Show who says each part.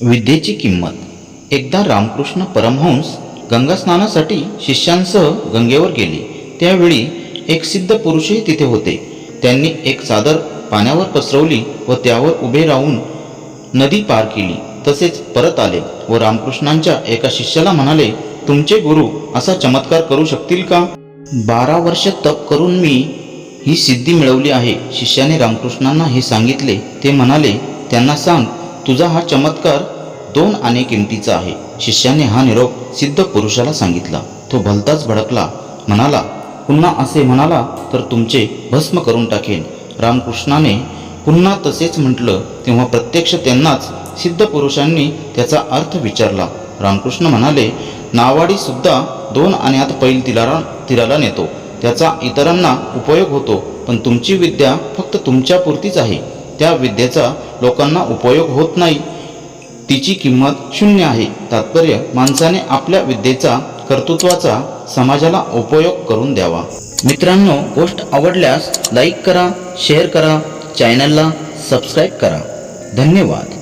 Speaker 1: विद्येची किंमत. एकदा रामकृष्ण परमहंस गंगा स्नानासाठी शिष्यांसह गंगेवर गेले. त्यावेळी एक सिद्ध पुरुषही तिथे होते. त्यांनी एक चादर पाण्यावर पसरवली व त्यावर उभे राहून नदी पार केली. तसेच परत आले व रामकृष्णांच्या एका शिष्याला म्हणाले तुमचे गुरु असा चमत्कार करू शकतील का? बारा वर्ष तप करून मी ही सिद्धी मिळवली आहे. शिष्याने रामकृष्णांना हे सांगितले. ते म्हणाले त्यांना सांग तुझा हा चमत्कार दोन आणि किमतीचा आहे. शिष्याने हा निरोप सिद्ध पुरुषाला सांगितला. तो भलताच भडकला. म्हणाला पुन्हा असे म्हणाला तर तुमचे भस्म करून टाकेन. रामकृष्णाने पुन्हा तसेच म्हटलं तेव्हा प्रत्यक्ष त्यांनाच सिद्ध पुरुषांनी त्याचा अर्थ विचारला. रामकृष्ण म्हणाले नावाडीसुद्धा दोन आण्यात पैल तिलारा तिराला नेतो. त्याचा इतरांना उपयोग होतो पण तुमची विद्या फक्त तुमच्यापुरतीच आहे. त्या विद्येचा लोकांना उपयोग होत नाही. तिची किंमत शून्य आहे. तात्पर्य माणसाने आपल्या विद्येचा कर्तृत्वाचा समाजाला उपयोग करून द्यावा. मित्रांनो गोष्ट आवडल्यास लाईक करा शेअर करा चॅनलला सबस्क्राईब करा. धन्यवाद.